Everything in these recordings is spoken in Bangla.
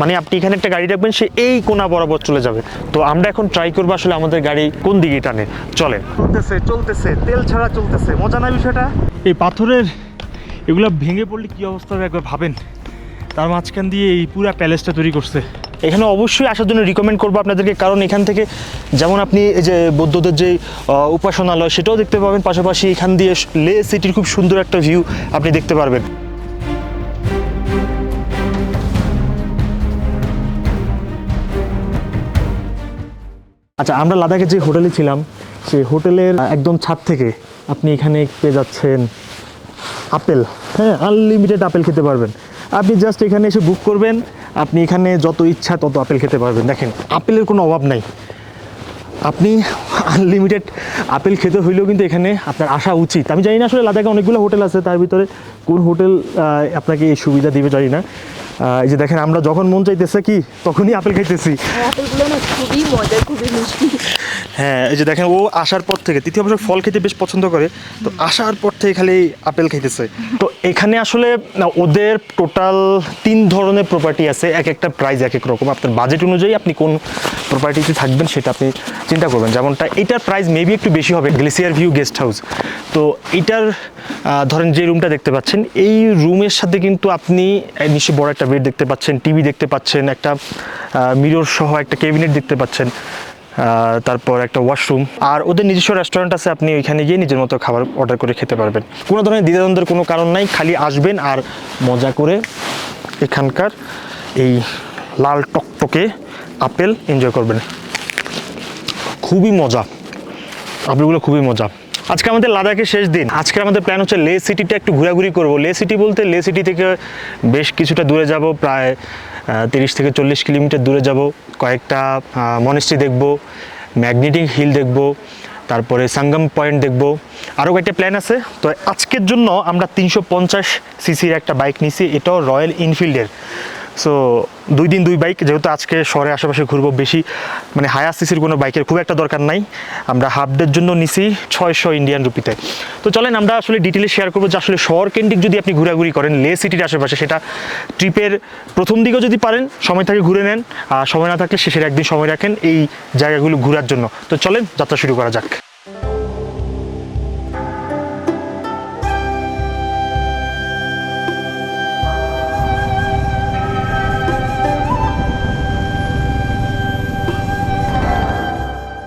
মানে আপনি এখানে একটা গাড়ি রাখবেন সে এই কোনা বরাবর চলে যাবে। তো আমরা এখন ট্রাই করব আসলে আমাদের গাড়ি কোন দিকে টানে। চলে চলতেছে চলতেছে তেল ছাড়া চলতেছে। মজা না বিষয়টা? এই পাথরের এগুলো ভেঙে পড়লে কি অবস্থা হবে একবার ভাবেন? তার মাঝখান দিয়ে এই পুরা প্যালেসটা তৈরি করছে। এখানে অবশ্যই আসার জন্য রিকমেন্ড করব আপনাদেরকে কারণ এখান থেকে যেমন আপনি এই যে বৌদ্ধদের যে উপাসনালয় সেটাও দেখতে পাবেন। পাশাপাশি এখান দিয়ে লে সিটির খুব সুন্দর একটা ভিউ আপনি দেখতে পারবেন। আচ্ছা আমরা লাদাখে যে হোটেলে ছিলাম, সেই হোটেলের একদম ছাদ থেকে আপনি এখানে পেয়ে যাচ্ছেন আপেল। হ্যাঁ আনলিমিটেড আপেল খেতে পারবেন। আপনি জাস্ট এখানে এসে বুক করবেন, আপনি এখানে যত ইচ্ছা তত আপেল খেতে পারবেন। দেখেন, আপেলের কোনো অভাব নাই। আপনি আনলিমিটেড আপেল খেতে হইলেও কিন্তু এখানে আপনার আসা উচিত। আমি জানি না আসলে লাদাখে অনেকগুলো হোটেল আছে, তার ভিতরে কোন হোটেল আপনাকে এই সুবিধা দিবে জানি না। এই যে দেখেন আমরা যখন মন চাইতেছে কি তখনই আপেল খাইতেছি। খুবই মজা খুবই মিষ্টি। হ্যাঁ এই যে দেখেন ও আসার পর থেকে তৃতীয় বছর ফল খেতে বেশ পছন্দ করে তো আসার পর থেকে খালি আপেল খাইতেছে। তো এখানে আসলে ওদের টোটাল তিন ধরনের প্রপার্টি আছে এক একটা প্রাইস এক এক রকম। আপনার বাজেট অনুযায়ী আপনি কোন প্রপার্টিতে থাকবেন সেটা আপনি চিন্তা করবেন। যেমনটা এটার প্রাইস মেবি একটু বেশি হবে গ্লেসিয়ার ভিউ গেস্ট হাউস তো এইটার আহ, ধরেন যে রুমটা দেখতে পাচ্ছেন এই রুমের সাথে কিন্তু আপনি নিশ্চয়ই বড় একটা বেড দেখতে পাচ্ছেন টিভি দেখতে পাচ্ছেন একটা মিরর সহ একটা ক্যাবিনেট দেখতে পাচ্ছেন। তারপর একটা ওয়াশরুম আর ওদের নিজস্ব রেস্টুরেন্ট আছে, আপনি ওইখানে গিয়ে নিজের মতো খাবার অর্ডার করে খেতে পারবেন। কোনো ধরনের দ্বিধাদ্বন্দ্বের কোনো কারণ নাই, খালি আসবেন আর মজা করে এখানকার এই লাল টকটকে আপেল এনজয় করবেন। খুবই মজা। আপেলগুলো খুবই মজা। আজকে আমাদের লাদাখের শেষ দিন। আজকে আমাদের প্ল্যান হচ্ছে লে সিটিটা একটু ঘোরাঘুরি করব। লে সিটি বলতে লে সিটি থেকে বেশ কিছুটা দূরে যাব, প্রায় তিরিশ থেকে চল্লিশ কিলোমিটার দূরে যাব, কয়েকটা মনেস্ট্রি দেখব, ম্যাগনেটিক হিল দেখব, তারপরে সাঙ্গম পয়েন্ট দেখব। আরও কয়েকটা প্ল্যান আছে। তো আজকের জন্য আমরা তিনশো পঞ্চাশ সিসির একটা বাইক নিছি এটাও রয়্যাল ইনফিল্ডের সো দুই দিন দুই বাইক যেহেতু আজকে শহরে আশেপাশে ঘুরবো বেশি মানে হায়ার সিসির কোনো বাইকের খুব একটা দরকার নাই। আমরা হাফ ডের জন্য নিছি ছয়শো ইন্ডিয়ান রুপিতে তো। চলেন আমরা আসলে ডিটেলে শেয়ার করব যে আসলে শহর কেন্দ্রিক যদি আপনি ঘোরাঘুরি করেন লে সিটির আশেপাশে, সেটা ট্রিপের প্রথম দিকেও যদি পারেন, সময় থাকে ঘুরে নেন, আর সময় না থাকলে শেষের একদিন সময় রাখেন এই জায়গাগুলো ঘোরার জন্য। তো চলেন, যাত্রা শুরু করা যাক।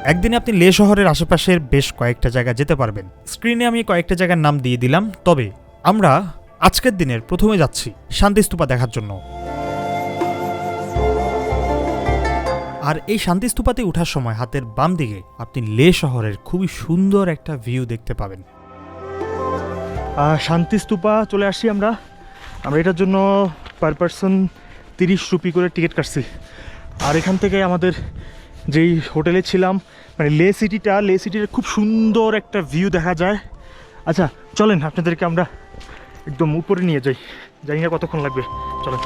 একদিনে আপনি লে শহরের আশেপাশের বেশ কয়েকটা জায়গা যেতে পারবেন। স্ক্রিনে আমি কয়েকটা জায়গার নাম দিয়ে দিলাম তবে আমরা আজকের দিনের প্রথমে যাচ্ছি শান্তিস্তূপা দেখার জন্য। আর এই শান্তিস্তূপাতে ওঠার সময় হাতের বাম দিকে আপনি লে শহরের খুবই সুন্দর একটা ভিউ দেখতে পাবেন। আহ, শান্তি স্তূপা চলে আসি আমরা। আমরা এটার জন্য পার পারসন তিরিশ রুপি করে টিকিট কাটছি। আর এখান থেকে আমাদের যেই হোটেলে ছিলাম মানে লে সিটিটা, লে সিটির খুব সুন্দর একটা ভিউ দেখা যায়। আচ্ছা চলেন, আপনাদেরকে আমরা একদম উপরে নিয়ে যাই। জানি না কতক্ষণ লাগবে। চলেন।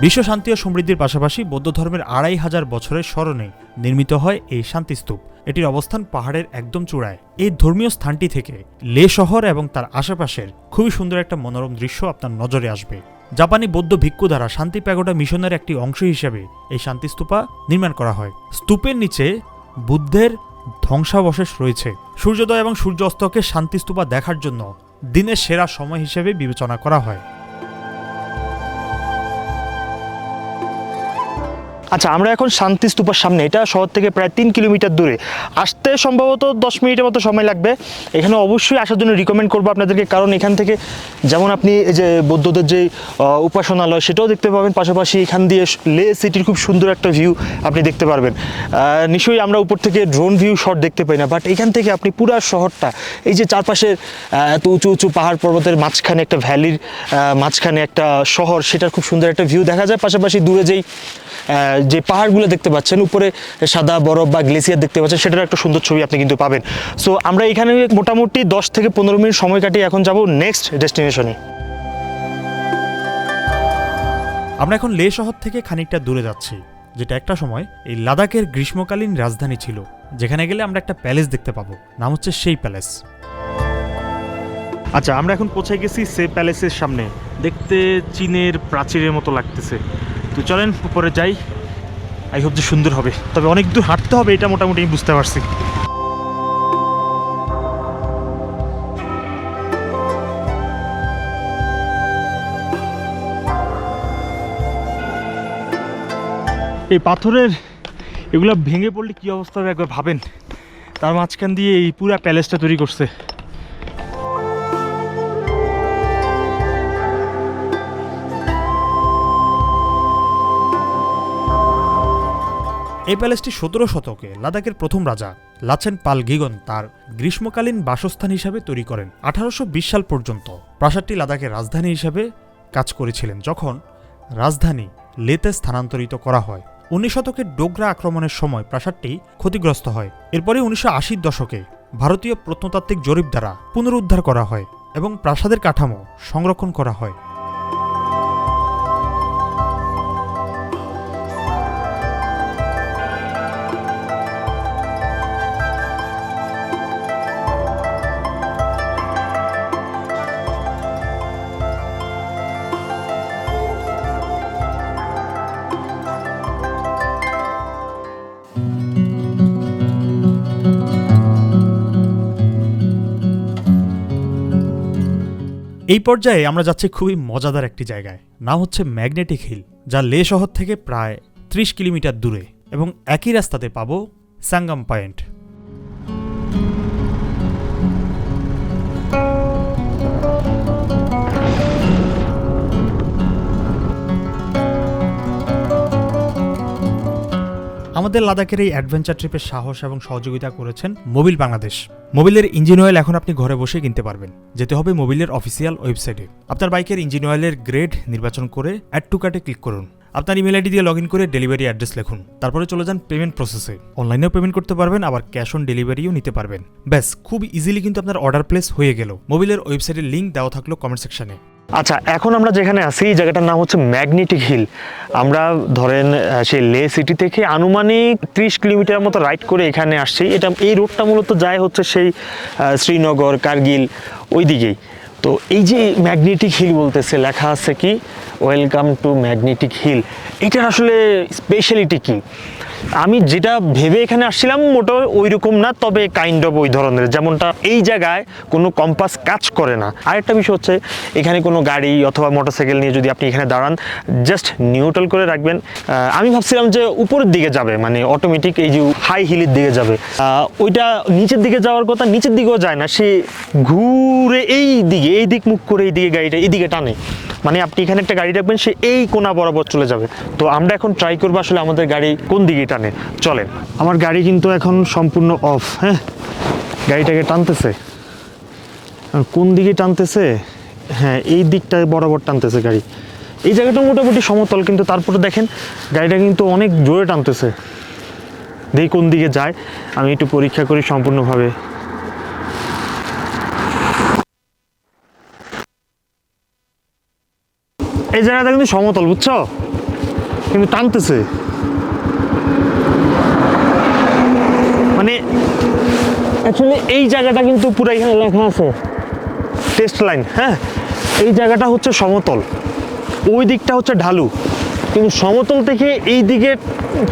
বিশ্ব শান্তি ও সমৃদ্ধির পাশাপাশি বৌদ্ধ ধর্মের আড়াই হাজার বছরের স্মরণে নির্মিত হয় এই শান্তিস্তূপ। এটির অবস্থান পাহাড়ের একদম চূড়ায়। এই ধর্মীয় স্থানটি থেকে লে শহর এবং তার আশেপাশের খুবই সুন্দর একটা মনোরম দৃশ্য আপনার নজরে আসবে। জাপানি বৌদ্ধ ভিক্ষু দ্বারা শান্তি প্যাগোডা মিশনের একটি অংশ হিসেবে এই শান্তিস্তূপা নির্মাণ করা হয়। স্তূপের নিচে বুদ্ধের ধ্বংসাবশেষ রয়েছে। সূর্যোদয় এবং সূর্য অস্তকে শান্তিস্তূপা দেখার জন্য দিনের সেরা সময় হিসেবে বিবেচনা করা হয়। আচ্ছা আমরা এখন শান্তি স্তূপার সামনে, এটা শহর থেকে প্রায় তিন কিলোমিটার দূরে। আসতে সম্ভবত দশ মিনিটের মতো সময় লাগবে। এখানে অবশ্যই আসার জন্য রিকমেন্ড করব আপনাদেরকে, কারণ এখান থেকে যেমন আপনি এই যে বৌদ্ধদের যে উপাসনালয়, সেটাও দেখতে পাবেন। পাশাপাশি এখান দিয়ে লে সিটির খুব সুন্দর একটা ভিউ আপনি দেখতে পারবেন। নিশ্চয়ই আমরা উপর থেকে ড্রোন ভিউ শট দেখতে পাই না বাট এখান থেকে আপনি পুরা শহরটা, এই যে চারপাশের এত উঁচু উঁচু পাহাড় পর্বতের মাঝখানে একটা ভ্যালির মাঝখানে একটা শহর, সেটার খুব সুন্দর একটা ভিউ দেখা যায়। পাশাপাশি দূরে যেই যে পাহাড়গুলো দেখতে পাচ্ছেন উপরে সাদা বরফ বা গ্লেসিয়ার দেখতে পাচ্ছেন সেটার একটা সুন্দর ছবি আপনি কিন্তু পাবেন। সো আমরা এখানে মোটামুটি দশ থেকে পনেরো মিনিট সময় কাটিয়ে এখন যাব নেক্সট ডেস্টিনেশনে আমরা এখন লে শহর থেকে খানিকটা দূরে যাচ্ছি যেটা একটা সময় এই লাদাখের গ্রীষ্মকালীন রাজধানী ছিল যেখানে গেলে আমরা একটা প্যালেস দেখতে পাবো নাম হচ্ছে সেই প্যালেস। আচ্ছা আমরা এখন পৌঁছে গেছি সে প্যালেসের সামনে দেখতে চীনের প্রাচীরের মতো লাগতেছে। তো চলেন উপরে যাই। আই হোপ যে সুন্দর হবে। তবে অনেক দূর হাঁটতে হবে, এটা মোটামুটি আমি বুঝতে পারছি। এই পাথরের এগুলো ভেঙে পড়লে কী অবস্থা হবে একবার ভাবেন? তার মাঝখান দিয়ে এই পুরা প্যালেসটা তৈরি করছে। এই প্যালেসটি সতেরো শতকে লাদাখের প্রথম রাজা লাচেন পাল গিগন তার গ্রীষ্মকালীন বাসস্থান হিসাবে তৈরি করেন। আঠারোশো বিশ সাল পর্যন্ত প্রাসাদটি লাদাখের রাজধানী হিসাবে কাজ করেছিলেন, যখন রাজধানী লেতে স্থানান্তরিত করা হয়। উনিশ শতকের ডোগরা আক্রমণের সময় প্রাসাদটি ক্ষতিগ্রস্ত হয়। এরপরে উনিশশো আশির দশকে ভারতীয় প্রত্নতাত্ত্বিক জরিপ দ্বারা পুনরুদ্ধার করা হয় এবং প্রাসাদের কাঠামো সংরক্ষণ করা হয়। এই পর্যায়ে আমরা যাচ্ছি খুবই মজাদার একটি জায়গায়। নাম হচ্ছে ম্যাগনেটিক হিল, যা লে শহর থেকে প্রায় ত্রিশ কিলোমিটার দূরে এবং একই রাস্তাতে পাবো সাঙ্গাম পয়েন্ট। আমাদের লাদাখের এই অ্যাডভেঞ্চার ট্রিপের সাহস এবং সহযোগিতা করেছেন মোবিল বাংলাদেশ। মোবিলের ইঞ্জিন অয়েল এখন আপনি ঘরে বসে কিনতে পারবেন। যেতে হবে মোবিলের অফিসিয়াল ওয়েবসাইটে আপনার বাইকের ইঞ্জিন অয়েলের গ্রেড নির্বাচন করে অ্যাড টু কার্টে ক্লিক করুন। আপনার ইমেল আইডি দিয়ে লগ ইন করে ডেলিভারি অ্যাড্রেস লিখুন। তারপরে চলে যান পেমেন্ট প্রসেসে অনলাইনেও পেমেন্ট করতে পারবেন, আবার ক্যাশ অন ডেলিভারিও নিতে পারবেন। ব্যাস, খুব ইজিলি কিন্তু আপনার অর্ডার প্লেস হয়ে গেল। মোবিলের ওয়েবসাইটের লিঙ্ক দেওয়া থাকল কমেন্ট সেকশনে আচ্ছা এখন আমরা যেখানে আছি, এই জায়গাটার নাম হচ্ছে ম্যাগনেটিক হিল। আমরা ধরেন সেই লে সিটি থেকে আনুমানিক ত্রিশ কিলোমিটার মতো রাইড করে এখানে আসছি। এটা, এই রোডটা মূলত যায় হচ্ছে সেই শ্রীনগর, কার্গিল ওই দিকেই তো এই যে ম্যাগনেটিক হিল বলতেছে, লেখা আছে কি? Welcome to magnetic hill. এটার আসলে স্পেশালিটি কি? আমি যেটা ভেবে এখানে আসছিলাম মোটো ওই রকম না, তবে কাইন্ড অফ ওই ধরনের। যেমনটা এই জায়গায় কোনো কম্পাস কাজ করে না। আরেকটা বিষয় হচ্ছে, এখানে কোনো গাড়ি অথবা মোটরসাইকেল নিয়ে যদি আপনি এখানে দাঁড়ান জাস্ট নিউট্রাল করে রাখবেন। আমি ভাবছিলাম যে উপরের দিকে যাবে মানে অটোমেটিক এই যে হাই হিলের দিকে যাবে। ওইটা নিচের দিকে যাওয়ার কথা, নিচের দিকেও যায় না, সে ঘুরে এই দিকে, এই দিক মুখ করে এই দিকে গাড়িটা, এই দিকে টানে। মানে আপনি এখানে একটা গাড়ি রাখবেন, সে এই কোনা বরাবর চলে যাবে। তো আমরা এখন ট্রাই করব আসলে আমাদের গাড়ি কোন দিকে টানে। চলেন। আমার গাড়ি কিন্তু এখন সম্পূর্ণ অফ হ্যাঁ? গাড়িটাকে টানতেছে। কোন দিকে টানতেছে? হ্যাঁ এই দিকটায় বরাবর টানতেছে গাড়ি। এই জায়গাটা মোটামুটি সমতল, কিন্তু তারপরে দেখেন, গাড়িটা কিন্তু অনেক জোরে টানতেছে। দেখি কোন দিকে যায়। আমি একটু পরীক্ষা করি সম্পূর্ণভাবে। এই জায়গাটা কিন্তু সমতল, বুঝছ? কিন্তু টানতেছে। মানে অ্যাকচুয়ালি এই জায়গাটা কিন্তু পুরো এখানে লেখা আছে। টেস্ট লাইন হ্যাঁ? এই জায়গাটা হচ্ছে সমতল। ওই দিকটা হচ্ছে ঢালু। কিন্তু সমতল থেকে এই দিকে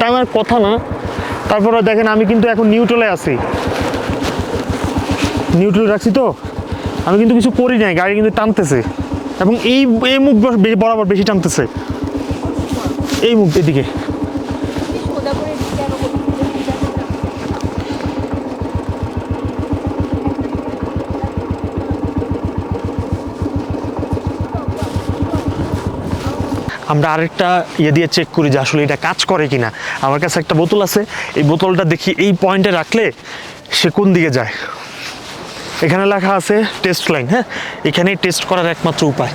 টানার কথা না। তারপরে দেখেন আমি কিন্তু এখন নিউট্রালে আছি। নিউট্রাল রাখছি তো? আমি কিন্তু কিছু করি নাই, গাড়ি কিন্তু টানতেছে। এবং এই এই মুখ বর- বরাবর বেশি টানতেছে। এই মুখ এদিকে। আমরা আরেকটা ইয়ে দিয়ে চেক করি যে আসলে এটা কাজ করে কিনা। আমার কাছে একটা বোতল আছে, এই বোতলটা দেখি এই পয়েন্টে রাখলে সে কোন দিকে যায়? এখানে লেখা আছে টেস্ট লাইন হ্যাঁ? এখানেই টেস্ট করার একমাত্র উপায়।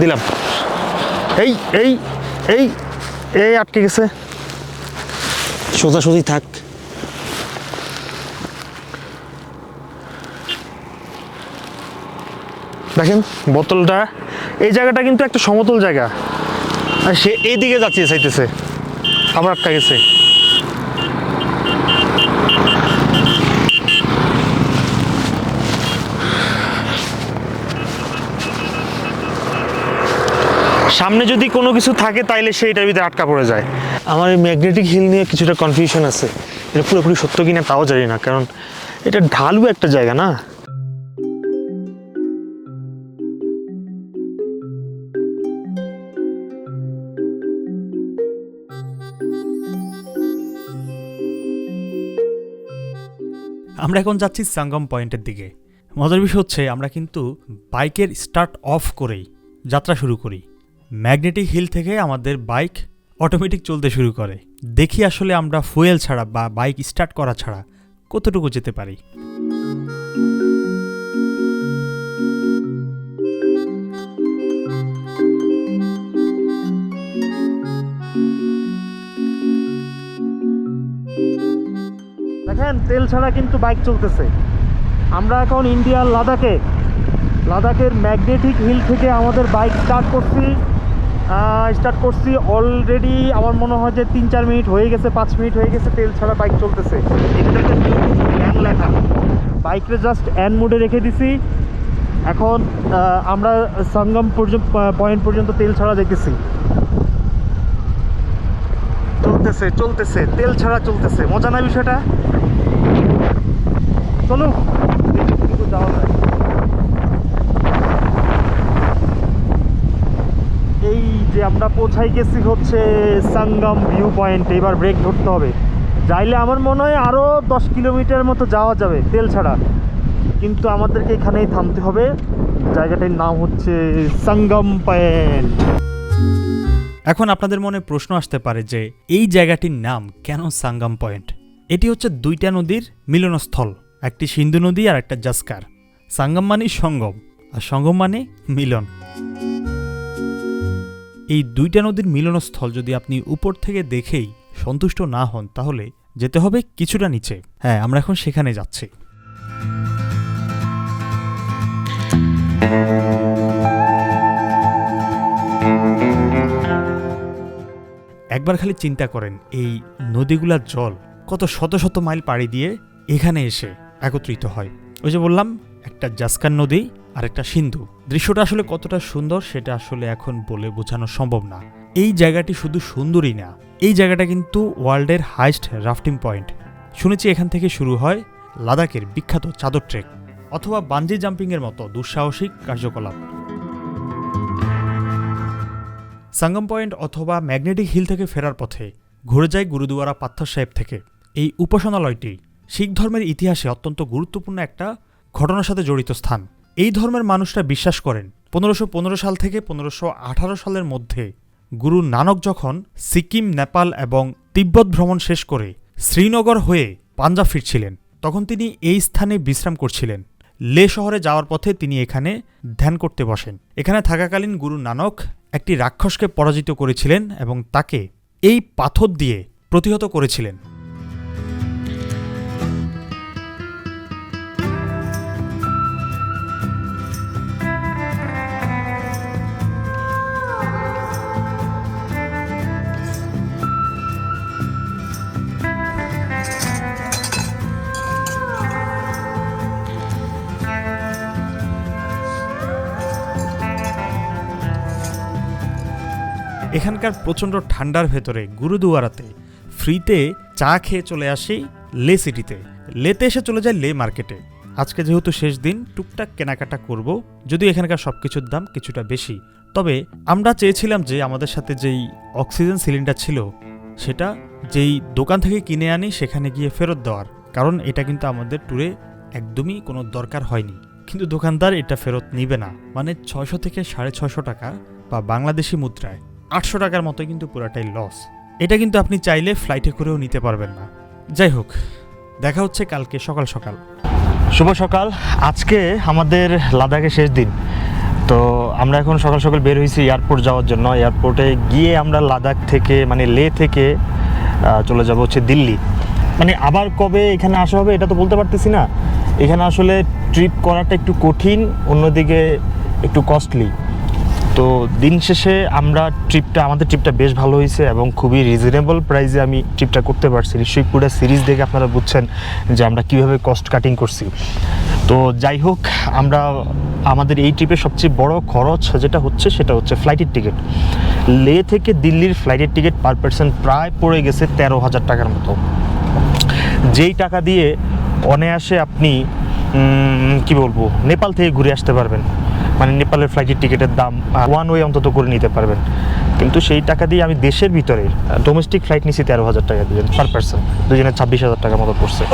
দিলাম। এই এই এই এই আটকে গেছে। সোজাসুজি থাক। দেখেন, বোতলটা, এই জায়গাটা কিন্তু একটা সমতল জায়গা। আর সে এই দিকে যাচ্ছে, চাইতেছে। আমার আটকা গেছে। সামনে যদি কোনো কিছু থাকে, তাইলে সেইটার ভিতরে আটকা পড়ে যায়। আমার এই ম্যাগনেটিক হিল নিয়ে কিছুটা কনফিউশন আছে। এটা পুরোপুরি সত্য কিনা, তাও জানি না। কারণ এটা ঢালু একটা জায়গা না? আমরা এখন যাচ্ছি সাঙ্গম পয়েন্টের দিকে। মজার বিষয় হচ্ছে, আমরা কিন্তু বাইকের স্টার্ট অফ করেই যাত্রা শুরু করি। ম্যাগনেটিক হিল থেকে আমাদের বাইক অটোমেটিক চলতে শুরু করে। দেখি আসলে আমরা ফুয়েল ছাড়া বা বাইক স্টার্ট করা ছাড়া কতটুকু যেতে পারি। দেখেন, তেল ছাড়া কিন্তু বাইক চলতেছে। আমরা এখন ইন্ডিয়ার লাদাখে, লাদাখের ম্যাগনেটিক হিল থেকে আমাদের বাইক স্টার্ট করছি। স্টার্ট করছি অলরেডি আমার মনে হয় যে তিন চার মিনিট হয়ে গেছে, পাঁচ মিনিট হয়ে গেছে, তেল ছাড়া বাইক চলতেছে। এটাকে অ্যান লেখা। বাইকটা জাস্ট অ্যান মোডে রেখে দিছি। এখন আমরা সঙ্গম পর্যন্ত পয়েন্ট পর্যন্ত তেল ছাড়া দেখতেছি। চলতেছে চলতেছে, তেল ছাড়া চলতেছে। মজা না বিষয়টা? চলো। কতটুকু যাওয়া যায়। এই যে আমরা পৌঁছাই গেছি হচ্ছে সাঙ্গম ভিউ পয়েন্ট এবার ব্রেক ধরতে হবে। যাইলে আমার মনে হয় আরও দশ কিলোমিটার মতো যাওয়া যাবে, তেল ছাড়া। কিন্তু আমাদেরকে এখানেই থামতে হবে। জায়গাটার নাম হচ্ছে সঙ্গম পয়েন্ট এখন আপনাদের মনে প্রশ্ন আসতে পারে যে, এই জায়গাটির নাম কেন সাঙ্গাম পয়েন্ট? এটি হচ্ছে দুইটা নদীর মিলনস্থল। একটি সিন্ধু নদী আর একটা জাস্কার। সাঙ্গম মানে সঙ্গম, আর সঙ্গম মানে মিলন। এই দুইটা নদীর মিলনস্থল যদি আপনি উপর থেকে দেখেই সন্তুষ্ট না হন, তাহলে যেতে হবে কিছুটা নিচে। হ্যাঁ আমরা এখন সেখানে যাচ্ছি। একবার খালি চিন্তা করেন, এই নদীগুলার জল কত শত শত মাইল পাড়ি দিয়ে এখানে এসে একত্রিত হয়। ওই যে বললাম, একটা জাসকান নদী আর একটা সিন্ধু। দৃশ্যটা আসলে কতটা সুন্দর সেটা আসলে এখন বলে বোঝানো সম্ভব না। এই জায়গাটি শুধু সুন্দরই না, এই জায়গাটা কিন্তু ওয়ার্ল্ডের হাইস্ট রাফটিং পয়েন্ট। শুনেছি এখান থেকে শুরু হয় লাদাখের বিখ্যাত চাদর ট্রেক অথবা বাঞ্জি জাম্পিংয়ের মতো দুঃসাহসিক কার্যকলাপ। সাঙ্গম পয়েন্ট অথবা ম্যাগনেটিক হিল থেকে ফেরার পথে ঘুরে যায় গুরুদুয়ারা পাথর সাহেব থেকে। এই উপাসনালয়টি শিখ ধর্মের ইতিহাসে অত্যন্ত গুরুত্বপূর্ণ একটা ঘটনার সাথে জড়িত স্থান। এই ধর্মের মানুষরা বিশ্বাস করেন, পনেরোশো পনেরো সাল থেকে পনেরোশো আঠারো সালের মধ্যে গুরু নানক যখন সিকিম, নেপাল এবং তিব্বত ভ্রমণ শেষ করে শ্রীনগর হয়ে পাঞ্জাব ফিরছিলেন, তখন তিনি এই স্থানে বিশ্রাম করছিলেন। লে শহরে যাওয়ার পথে তিনি এখানে ধ্যান করতে বসেন। এখানে থাকাকালীন গুরু নানক একটি রাক্ষসকে পরাজিত করেছিলেন এবং তাকে এই পাথর দিয়ে প্রতিহত করেছিলেন। এখানকার প্রচণ্ড ঠান্ডার ভেতরে গুরুদুয়ারাতে ফ্রিতে চা খেয়ে চলে আসি লে সিটিতে। লেতে এসে চলে যায় লে মার্কেটে। আজকে যেহেতু শেষ দিন, টুকটাক কেনাকাটা করব। যদিও এখানকার সব কিছুর দাম কিছুটা বেশি। তবে আমরা চেয়েছিলাম যে আমাদের সাথে যেই অক্সিজেন সিলিন্ডার ছিল, সেটা যেই দোকান থেকে কিনে আনি, সেখানে গিয়ে ফেরত দেওয়ার। কারণ এটা কিন্তু আমাদের ট্যুরে একদমই কোনো দরকার হয়নি। কিন্তু দোকানদার এটা ফেরত নিবে না। মানে ছয়শো থেকে সাড়ে ছয়শো টাকা বা বাংলাদেশি মুদ্রায়। আটশো টাকার মতো কিন্তু পুরাটাই লস এটা কিন্তু আপনি চাইলে ফ্লাইটে করেও নিতে পারবেন না। যাই হোক, দেখা হচ্ছে কালকে সকাল সকাল। শুভ সকাল। আজকে আমাদের লাদাখে শেষ দিন। তো আমরা এখন সকাল সকাল বের হয়েছি এয়ারপোর্ট যাওয়ার জন্য। এয়ারপোর্টে গিয়ে আমরা লাদাখ থেকে মানে লে থেকে চলে যাব হচ্ছে দিল্লি। মানে আবার কবে এখানে আসা হবে এটা তো বলতে পারতেছি না। এখানে আসলে ট্রিপ করাটা একটু কঠিন, অন্যদিকে একটু কস্টলি তো দিন শেষে আমরা ট্রিপটা আমাদের ট্রিপটা বেশ ভালো হয়েছে এবং খুবই রিজনেবল প্রাইসে আমি ট্রিপটা করতে পারছি। নিশ্চয়ই পুরো সিরিজ দেখে আপনারা বুঝছেন যে আমরা কীভাবে কস্ট কাটিং করছি। তো যাই হোক, আমরা আমাদের এই ট্রিপের সবচেয়ে বড় খরচ যেটা হচ্ছে সেটা হচ্ছে ফ্লাইটের টিকিট লে থেকে দিল্লির ফ্লাইটের টিকিট পার পার্সন প্রায় পড়ে গেছে তেরো হাজার টাকার মতো। যেই টাকা দিয়ে অনায়াসে আপনি কি বলব? নেপাল থেকে ঘুরে আসতে পারবেন। মানে নেপালের ফ্লাইটের টিকিটের দাম ওয়ান ওয়ে অন্তত করে নিতে পারবেন। কিন্তু সেই টাকা দিয়ে আমি দেশের ভিতরে ডোমেস্টিক ফ্লাইট নিছি তেরো হাজার টাকা দুজন পার পার্সন দুজনে ছাব্বিশ হাজার টাকার মতো পড়ছে।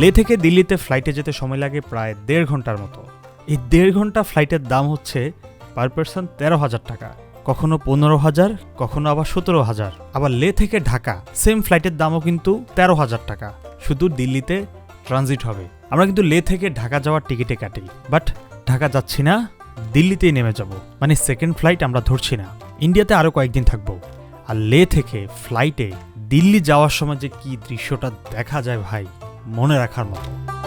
লে থেকে দিল্লিতে ফ্লাইটে যেতে সময় লাগে প্রায় দেড় ঘণ্টার মতো। এই দেড় ঘণ্টা ফ্লাইটের দাম হচ্ছে পার পার্সন তেরো হাজার টাকা। কখনো পনেরো হাজার, কখনো আবার সতেরো হাজার। আবার লে থেকে ঢাকা সেম ফ্লাইটের দামও কিন্তু তেরো হাজার টাকা। শুধু দিল্লিতে ট্রানজিট হবে। আমরা কিন্তু লে থেকে ঢাকা যাওয়ার টিকিটে কাটি। বাট ঢাকা যাচ্ছি না, দিল্লিতেই নেমে যাব। মানে সেকেন্ড ফ্লাইট আমরা ধরছি না। ইন্ডিয়াতে আরও কয়েকদিন থাকব। আর লে থেকে ফ্লাইটে দিল্লি যাওয়ার সময় যে কি দৃশ্যটা দেখা যায় ভাই, মনে রাখার মতো।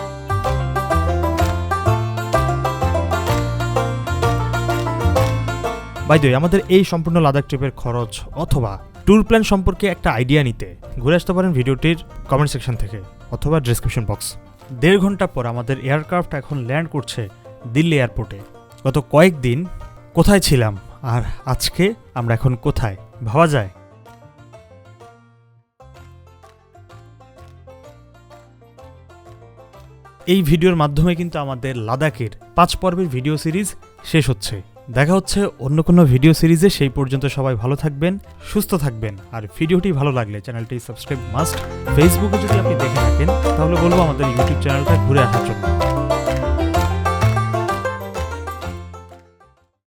বাইদ আমাদের এই সম্পূর্ণ লাদাখ ট্রিপের খরচ অথবা ট্যুর প্ল্যান সম্পর্কে একটা আইডিয়া নিতে ঘুরে আসতে পারেন ভিডিওটির কমেন্ট সেকশন থেকে অথবা ডিসক্রিপশন বক্স দেড় ঘণ্টা পর আমাদের এয়ারক্রাফট এখন ল্যান্ড করছে দিল্লি এয়ারপোর্টে গত কয়েকদিন কোথায় ছিলাম আর আজকে আমরা এখন কোথায়? ভাবা যায়? এই ভিডিওর মাধ্যমে কিন্তু আমাদের লাদাখের পাঁচ পর্বের ভিডিও সিরিজ শেষ হচ্ছে। দেখা হচ্ছে অন্য কোনো ভিডিও সিরিজে সেই পর্যন্ত সবাই ভালো থাকবেন, সুস্থ থাকবেন। আর ভিডিওটি ভালো লাগলে চ্যানেলটি সাবস্ক্রাইব মাস্ট ফেসবুকে যদি আপনি দেখে থাকেন, তাহলে বলব আমাদের ইউটিউব চ্যানেলটা ঘুরে আসার জন্য।